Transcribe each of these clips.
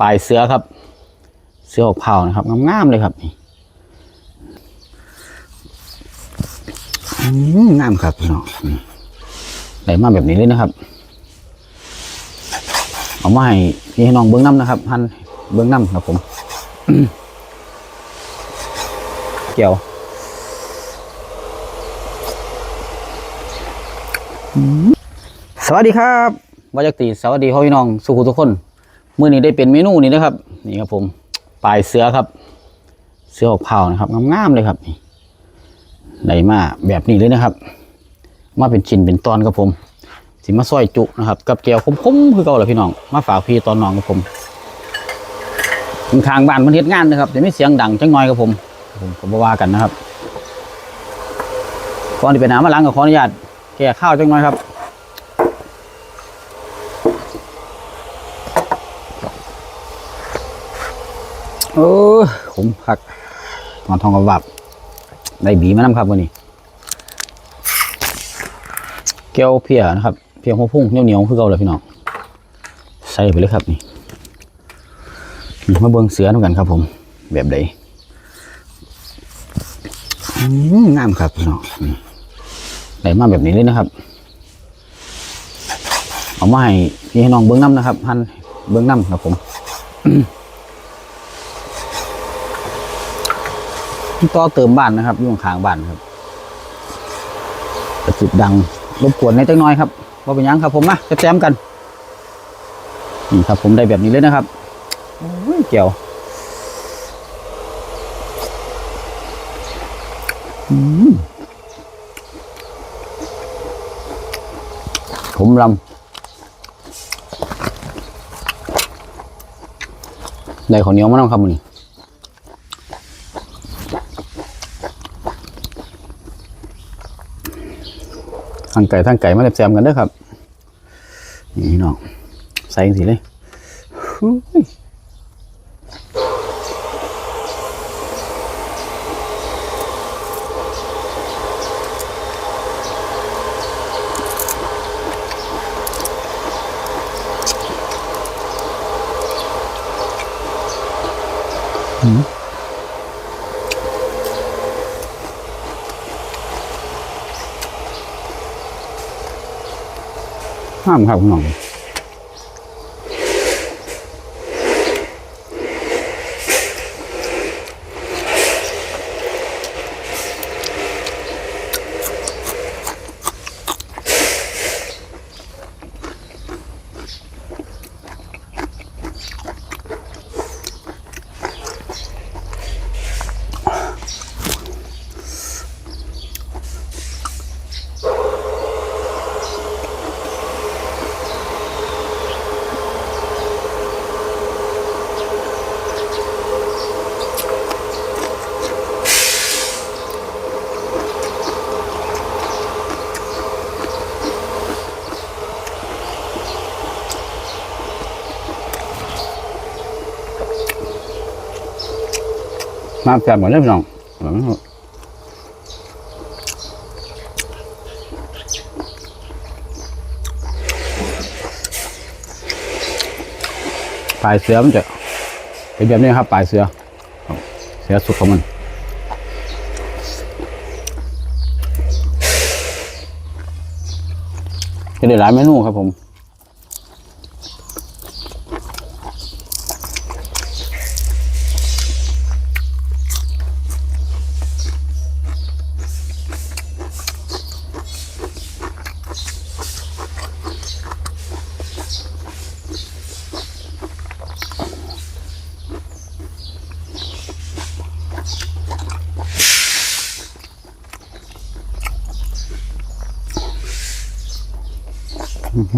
ปลายเสือครับ เสือออกเผานะครับงามๆเลยครับนี่งามครับพี่น้องได้มาแบบนี้เลยนะครับ เอามาให้พี่ให้น้องเบิ้องน้ำนะครับพันเบิ้องน้ำครับผมเกี่ยวสวัสดีครับวาจักตีสวัสดีพ่อพี่น้องสุขุทุกคน มื้อนี้ได้เป็นเมนูนี้นะครับ นี่ครับผมปลายเสือครับ เสือออกเผานะครับงามๆเลยครับนี่ได้มาแบบนี้เลยนะครับ มาเป็นชิ้นเป็นตอนครับผม สิมาซอยจุนะครับ กับแก้วคมๆคือเก่าแหละพี่น้อง มาฝากพี่ตอนน้องกับผมข้างบ้านมันเฮ็ดงานนะครับแต่ไม่เสียงดังจังน้อยครับผม ผมก็บ่ว่ากันนะครับก่อนที่ไปน้ำมาล้างก็ขออนุญาตแก่ข้าวจังน้อยครับ เออผมผักนอนทองกระบับได้บีมานำครับวันนี้แก้วเพียนะครับ เพียหัวพุ่งเหนียวเหนียวคือเก่าเลยพี่น้องใส่ไปเลยครับนี่มาเบิ่งเสือด้วยกันครับ ผม แบบใดงามครับพี่น้องได้มาแบบนี้เลยนะครับ เอามาให้พี่ให้น้องเบิ้งน้ำนะครับพันเบิ้งน้ำครับผม ต่อเติมบ้านนะครับอยู่ข้างบ้านครับจุดดังรบกวนในจังน้อยครับว่าเป็นยังครับ ผมมาจะแจมกันนี่ครับ ผมได้แบบนี้เลยนะครับโอ้ยเกี่ยวอืมผมลำได้ข้าวเหนียวมาน้ำครับมันนี้ ทางไก่ทางไก่มาแจมกันเด้อครับนี่น้องใส่สิเลยหูยหืม ห้ามครับคุณน้อง มาแจมหมดเลยพี่น้องปลายเสือมันจะเป็นแบบนี้ครับปลายเสือ เสือสุดของมันจะได้หลายเมนูครับผม ข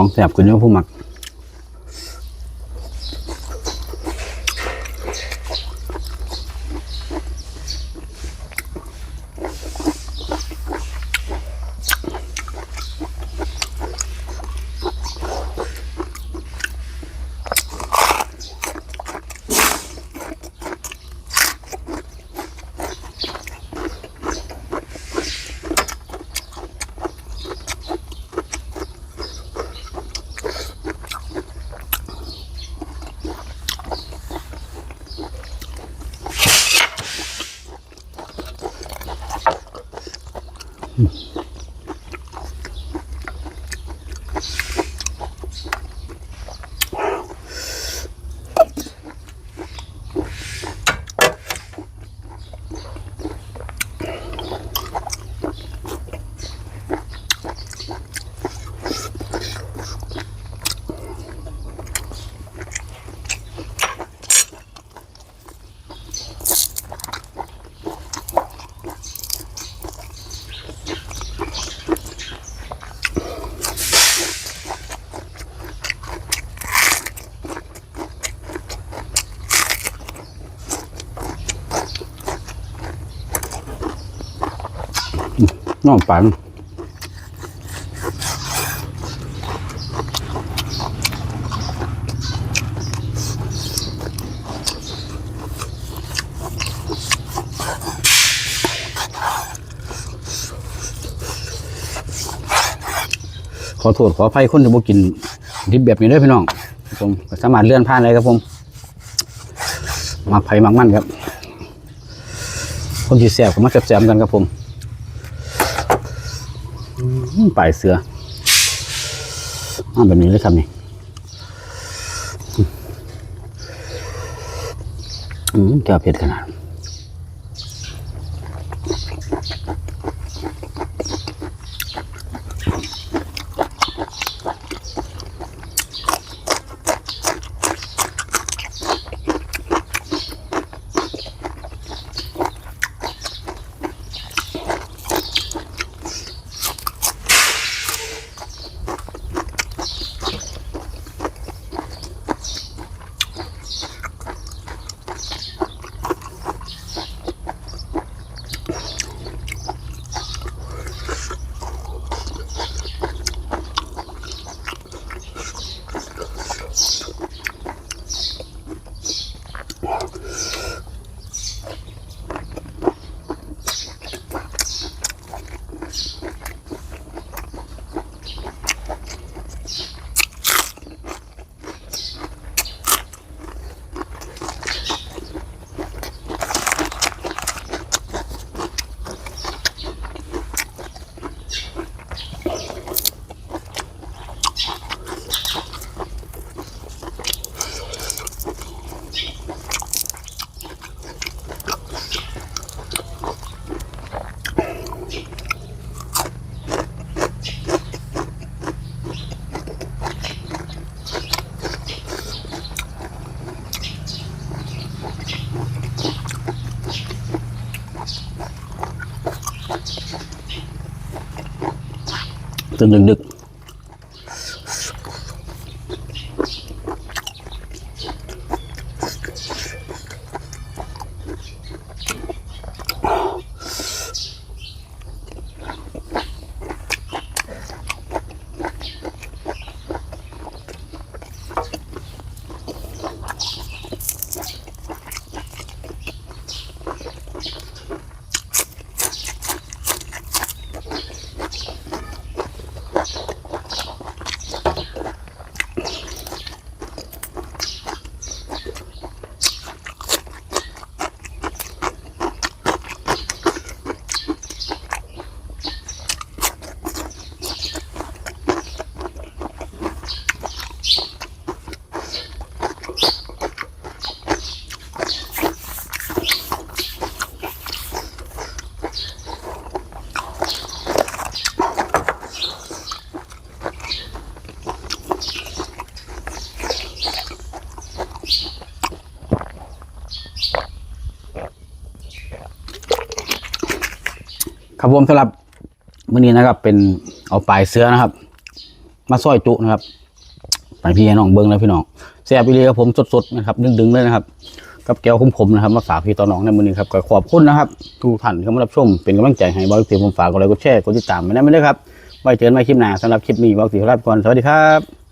องแสบขึ้นเยอะผู้มัก น้องปันขอโทษขออภัยคนที่บ่กินดิบแบบนี้ด้วยพี่น้องครับผมสามารถเลื่อนผ่านเลยครับผมมักไผ่มักมันครับ คนที่แสบก็มาแสบๆกันครับผม ปลายเสืออาแบบนี้เลยครับนี่อืมแก้วเผ็ดขนาด ตื่นดึ ผมสำหรับมื้อนี้นะครับ เป็นเอาปลายเสือนะครับ มาซอยจุนะครับไปพี่น้องเบิ้งแล้วพี่น้องแซ่บอีเลยครับผมสดๆนะครับดึงๆเลยนะครับ กับแก้วขมๆนะครับ มาฝากพี่ต่อน้องในมื้อนี้ครับก็ขอบคุณนะครับทุกท่านที่มารับชมเป็นกำลังใจให้บอลสีผมฝากกดไลค์กดแชร์กดติดตามไม่ได้ไม่ได้ครับไว้เจอกันใหม่คลิปหน้าสำหรับคลิปนี้บอลสีครับก่อนสวัสดีครับ